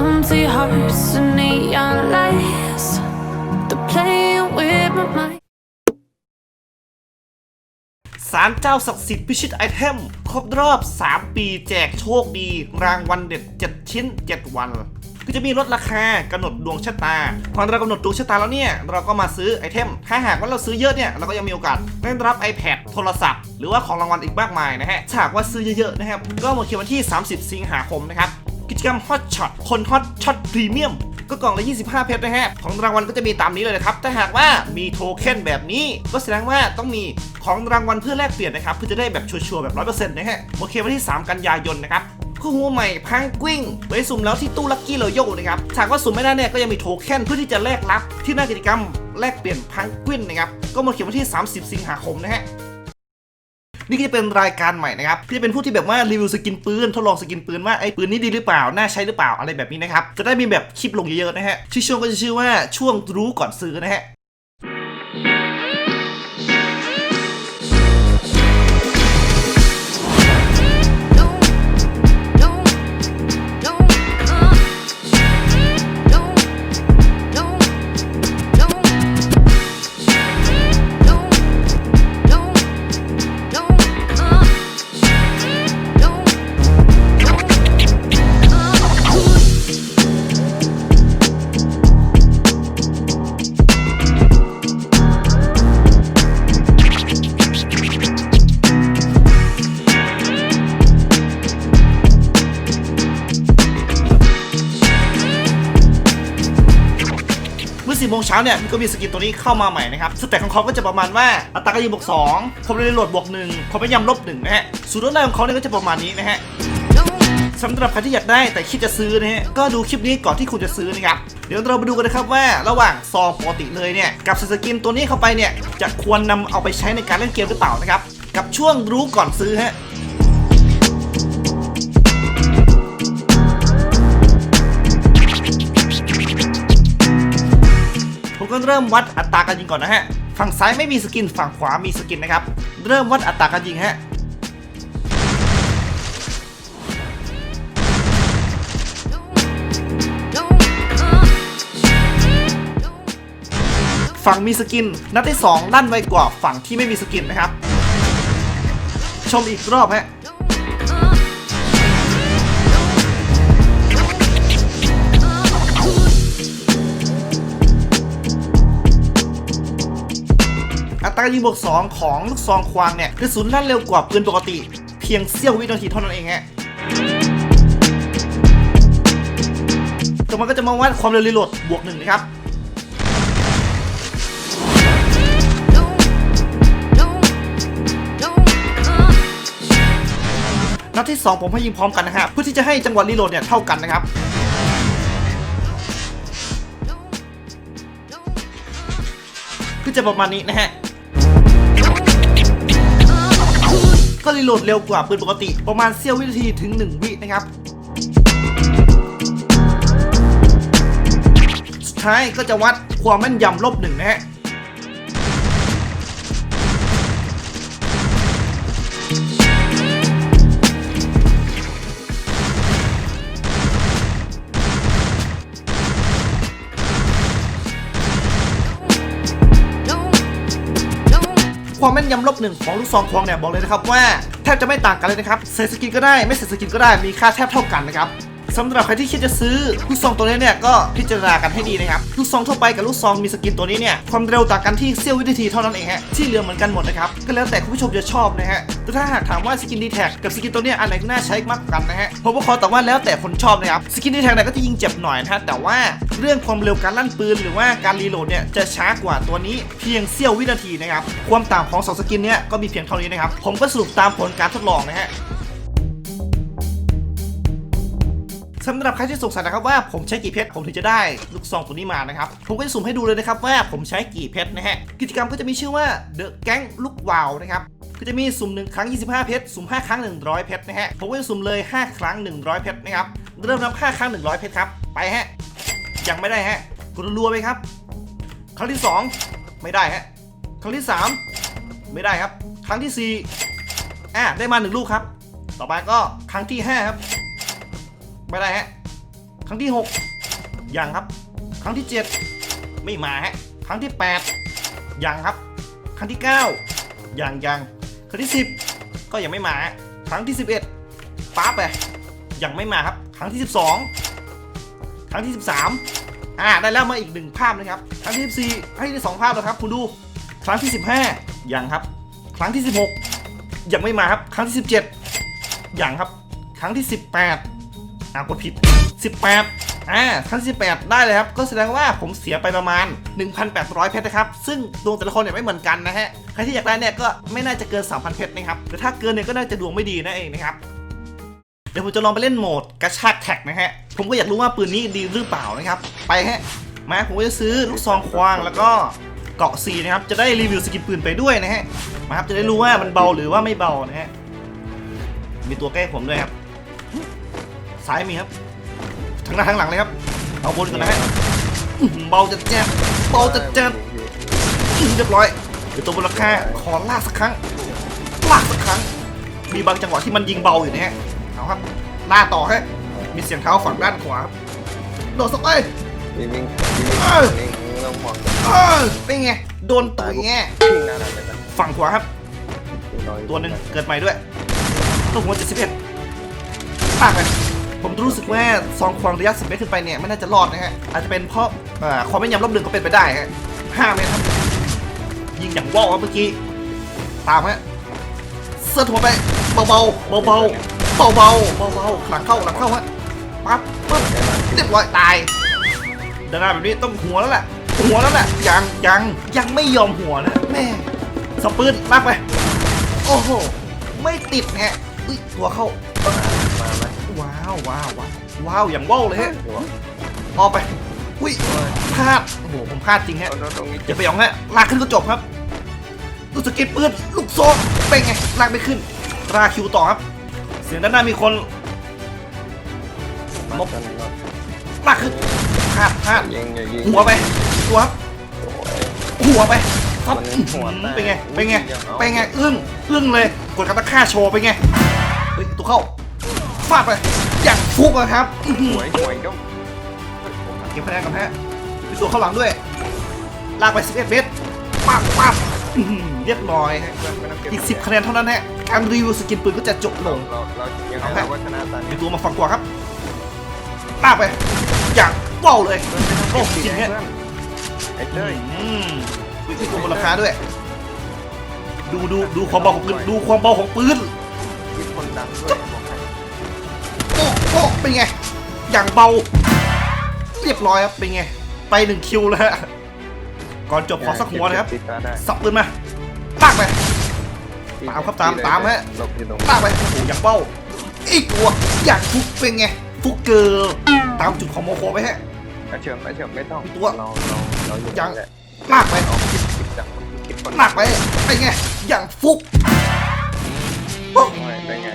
Empty hearts and neon lights. They're playing with my mind. ศาลเจ้าศักดิ์สิทธิ์พิชิตไอเทม ครบรอบ 3 ปีแจกโชคดี รางวัลเด็ด 7 ชิ้น 7 วัน ก็จะมีลดราคากำหนดดวงชะตา พอเรากำหนดดวงชะตาแล้วเนี่ย เราก็มาซื้อไอเทม ถ้าหากว่าเราซื้อเยอะเนี่ย เราก็ยังมีโอกาสได้รับ iPad โทรศัพท์ หรือว่าของรางวัลอีกมากมายนะฮะถ้าหากว่าซื้อเยอะๆนะครับ ก็หมดเขตวันที่ 30 สิงหาคมนะครับ กิจกรรมฮอตช็อตคนฮอตช็อตพรีเมียมก็กล่องละ 25 เพชรนะฮะ ของรางวัลก็จะมีตามนี้เลยนะครับ ถ้าหากว่ามีโทเค็นแบบนี้ ก็แสดงว่าต้องมีของรางวัลเพื่อแลกเปลี่ยนนะครับ เพื่อจะได้แบบชัวร์ๆแบบ 100%นะฮะ โอเควันที่ 3 กันยายนนะครับคู่หัวใหม่พังกวิ้งไปสุ่มแล้วที่ตู้ลัคกี้โรโยนะครับถาหากว่าสุ่มไม่ได้เนี่ยก็ยังมีโทเค็นเพื่อที่จะแลกรับที่หน้ากิจกรรมแลกเปลี่ยนพังกวิ้นนะครับ ก็หมดเขตวันที่ 30 สิงหาคมนะฮะ นี่ก็จะเป็นรายการใหม่นะครับที่จะเป็นผู้ที่แบบว่ารีวิวสกินปืนทดลองสกินปืนว่าไอ้ปืนนี้ดีหรือเปล่าน่าใช้หรือเปล่าอะไรแบบนี้นะครับจะได้มีแบบคลิปลงเยอะๆนะฮะที่ช่วงก็จะชื่อว่าช่วงรู้ก่อนซื้อนะฮะ โมงเช้าเนี่ยมันก็มีสกินตัวนี้เข้ามาใหม่นะครับสเต็ปของเขาก็จะประมาณว่าอัตราการยิงบวก2ความเร็วโหลดบวก1ความพยายามลบ1นะฮะสูตรลดแรงของเขาเนี่ยก็จะประมาณนี้นะฮะสำหรับใครที่อยากได้แต่คิดจะซื้อนะฮะก็ดูคลิปนี้ก่อนที่คุณจะซื้อนะครับเดี๋ยวเราไปดูกันนะครับว่าระหว่างซองปกติเลยเนี่ยกับสกินตัวนี้เข้าไปเนี่ยจะควรนำเอาไปใช้ในการเล่นเกมหรือเปล่านะครับกับช่วงรู้ก่อนซื้อฮะ ก็เริ่มวัดอัตราการยิงก่อนนะฮะ ฝั่งซ้ายไม่มีสกิน ฝั่งขวามีสกินนะครับ เริ่มวัดอัตราการยิงฮะฝั่งมีสกิน นัดที่2ลั่นไวกว่าฝั่งที่ไม่มีสกินนะครับ ชมอีกรอบฮะ ตรายิงบวก2ของลูกซองควางเนี่ยกระสุนลั่นเร็วกว่าปืนปกติ เพียงเสี้ยววินาทีเท่านั้นเองฮะต่อมาก็จะมาวัดความเร็วรีโหลดบวกหนึ่งนะครับนัดที่ 2 ผมให้ยิงพร้อมกันนะฮะเพื่อที่จะให้จังหวะรีโหลดเนี่ยเท่ากันนะครับก็จะประมาณนี้นะฮะ ก็รีโหลดเร็วกว่าปืนปกติ ประมาณเสี้ยววินาทีถึง 1 วินะครับสุดท้ายก็จะวัดความแม่นยำลบหนึ่งนะฮะ ความแม่นยำลบหนึ่งของลูกซองควงเนี่ยบอกเลยนะครับว่าแทบจะไม่ต่างกันเลยนะครับใส่สกินก็ได้ไม่ใส่สกินก็ได้มีค่าแทบเท่ากันนะครับ สำหรับใครที่คิดจะซื้อลูกซองตัวนี้เนี่ยก็พิจารณากันให้ดีนะครับลูกซองทั่วไปกับลูกซองมีสกินตัวนี้เนี่ยความเร็วต่างกันที่เสี้ยววินาทีเท่านั้นเองฮะที่เหลือเหมือนกันหมดนะครับก็แล้วแต่คุณผู้ชมจะชอบนะฮะแต่ถ้าหากถามว่าสกินดีแท็กกับสกินตัวนี้อันไหนน่าใช้มากกว่ากันนะฮะผมก็ขอตอบว่าแล้วแต่คนชอบนะครับสกินดีแท็กเนี่ยก็จะยิงเจ็บหน่อยนะฮะแต่ว่าเรื่องความเร็วการลั่นปืนหรือว่าการรีโหลดเนี่ยจะช้ากว่าตัวนี้เพียงเสี้ยววินาทีนะครับความต่างของสองสกินเนี่ยก็มีเพียงเท่านี้นะครับผมก็สรุปตามผลการทดลองนะฮะ สำหรับใครที่สงสัยนะครับว่าผมใช้กี่เพชรผมถึงจะได้ลูกซองตัวนี้มานะครับผมก็จะสุ่มให้ดูเลยนะครับว่าผมใช้กี่เพชรนะฮะกิจกรรมก็จะมีชื่อว่า The Gang ลูกวาวนะครับก็จะมีสุ่ม1ครั้ง 25 เพชร สุ่ม 5 ครั้ง 100 เพชรนะฮะ ผมก็จะสุ่มเลย 5 ครั้ง 100 เพชรนะครับ เริ่มนับ5ครั้ง 100 เพชรครับ ไปฮะ ยังไม่ได้ฮะกดรัวไปครับ ครั้งที่ 2 ไม่ได้ฮะ ครั้งที่ 3 ไม่ได้ครับ ครั้งที่ 4 อะ ได้มา 1 ลูกครับ ต่อไปก็ครั้งที่ 5 ครับ ไม่ได้ฮะ ครั้งที่ 6 ยังครับ ครั้งที่ 7 ไม่มาฮะ ครั้งที่ 8 ยังครับ ครั้งที่ 9 ยังยัง ครั้งที่ 10 ก็ยังไม่มาฮะครั้งที่ 11ป๊าบไปยังไม่มาครับ ครั้งที่ 12 ครั้งที่ 13อ่าได้แล้วมาอีกหนึ่งภาพนะครับ ครั้งที่ 14ให้ได้สองภาพแล้วครับคุณดู ครั้งที่ 15 ยังครับ ครั้งที่ 16 ยังไม่มาครับ ครั้งที่ 17ยังครับ ครั้งที่ 18 อ่ากดผิด 18อ่าครั้งที่18 ได้เลยครับ ก็แสดงว่าผมเสียไปประมาณ 1,800 เพชรนะครับ ซึ่งดวงแต่ละคนเนี่ยไม่เหมือนกันนะฮะ ใครที่อยากได้เนี่ยก็ไม่น่าจะเกิน 3,000 เพชรนะครับหรือถ้าเกินเนี่ยก็น่าจะดวงไม่ดีนั่นเองนะครับเดี๋ยวผมจะลองไปเล่นโหมดกระชากแท็กนะฮะ ผมก็อยากรู้ว่าปืนนี้ดีหรือเปล่านะครับ ไปฮะ มาผมก็จะซื้อลูกซองควางแล้วก็เกาะซีนะครับ จะได้รีวิวสกินปืนไปด้วยนะฮะ มาครับจะได้รู้ว่ามันเบาหรือว่าไม่เบานะฮะ มีตัวใกล้ผมด้วยครับ ซ้ายมีครับทั้งหน้าทั้งหลังเลยครับเอาบนก่อนนะฮะอื้อหือเบาจะแจ๊บเบาจะแจ๊บอื้อเรียบร้อยเดี๋ยวตัวบนราคาขอลากสักครั้งลากสักครั้ง มีบางจังหวะที่มันยิงเบาอยู่นะฮะเอาครับลากต่อฮะมีเสียงเท้าฝั่งด้านขวาครับโดดสักไป วิ่งวิ่งวิ่งเอ้ย วิ่งวิ่งต้องมองเออเป็นไงโดนต่อยแง่วิ่งหน้าหน่อยเลยนะฝั่งขวาครับ วิ่งน้อยตัวหนึ่งเกิดใหม่ด้วยตัวหัว71ปากเลย ผมรู้สึกว่าซองควางระยะ10เมตรขึ้นไปเนี่ยไม่น่าจะรอดนะฮะอาจจะเป็นเพราะความแม่นยำรอบหนึ่งก็เป็นไปได้ฮะ5เมตรครับยิงอย่างว่าวครับเมื่อกี้ตามฮะเสื้อหัวไปเบาๆเบาๆเบาๆเบาๆหลังเข้าหลังเข้าฮะปั๊บปั๊บเรียบร้อยตายด้านหน้าแบบนี้ต้องหัวแล้วแหละหัวแล้วแหละยังยังยังไม่ยอมหัวนะแม่สปืนลากไป โอ้โห ไม่ติดแฮะอุ้ยตัวเข้าาวว้าวว้าวว้าวอย่างว่าวเลยฮะหัวออกไปอุ้ยพลาดโอ้โหผมพลาดจริงฮะเอาตรงนี้อย่าไปหยองฮะลากขึ้นก็จบครับลูกสะเก็ตปืนลูกโซ่เป็นไงลากไม่ขึ้นราคิวต่อครับ เสียงด้านหน้ามีคนมบกันก็ลากขึ้นพลาดพลาดยิงอย่ายิงหัวไปตัวครับโอ้ยหัวไปครับมันหัวแตกเป็นไงเป็นไงยังเอาเป็นไงอึ้งอึ้งเลยกดคาตาค่าโชว์ไปนไงเฮ้ยตัวเข้าฟาดไป อย่างฟุกอะครับอื้อหือหวยหวยก็เก็บคะแนนกับแพ้มีตัวเข้าหลังด้วย ลากไป 11 เมตรปังปังอื้อหือเรียบร้อยฮะไม่ต้องเก็บอีก 10 คะแนนเท่านั้นฮะ การรีวิวสกินปืนก็จะจบลงเราเรายังไงเราก็ชนะตอนมีนี้ตัวมาฝั่งขวาครับลากไป อย่างว้าวเลยโอ้จริงฮะไอ้เต้ยอืมมีตัวบนราคาด้วย ดูดูดูความเบาของปืนดูความเบาของปืนมีคนดังด้วยบอกให้ โอ้โอ้เป็นไง อย่างเบา เรียบร้อยครับเป็นไง ไปหนึ่งคิวแล้วฮะก่อนจบขอสักหัวนะครับติดตาได้สับปืนมาลากไปตามครับตามตามฮะหลบอยู่ตรงลากไปโอ้โหอย่างเบ้าอีกตัวอย่างฟุกเป็นไงฟุกเกอร์ตามจุดของโมโคไปฮะอาเฉิมอาเฉิมไม่ต้องตัวเราเราเราอยู่ยังนั่นแหละลากไปเอาคิดคิดจังคิดคนลากไปเป็นไงอย่างฟุกโอ้ยเป็นไง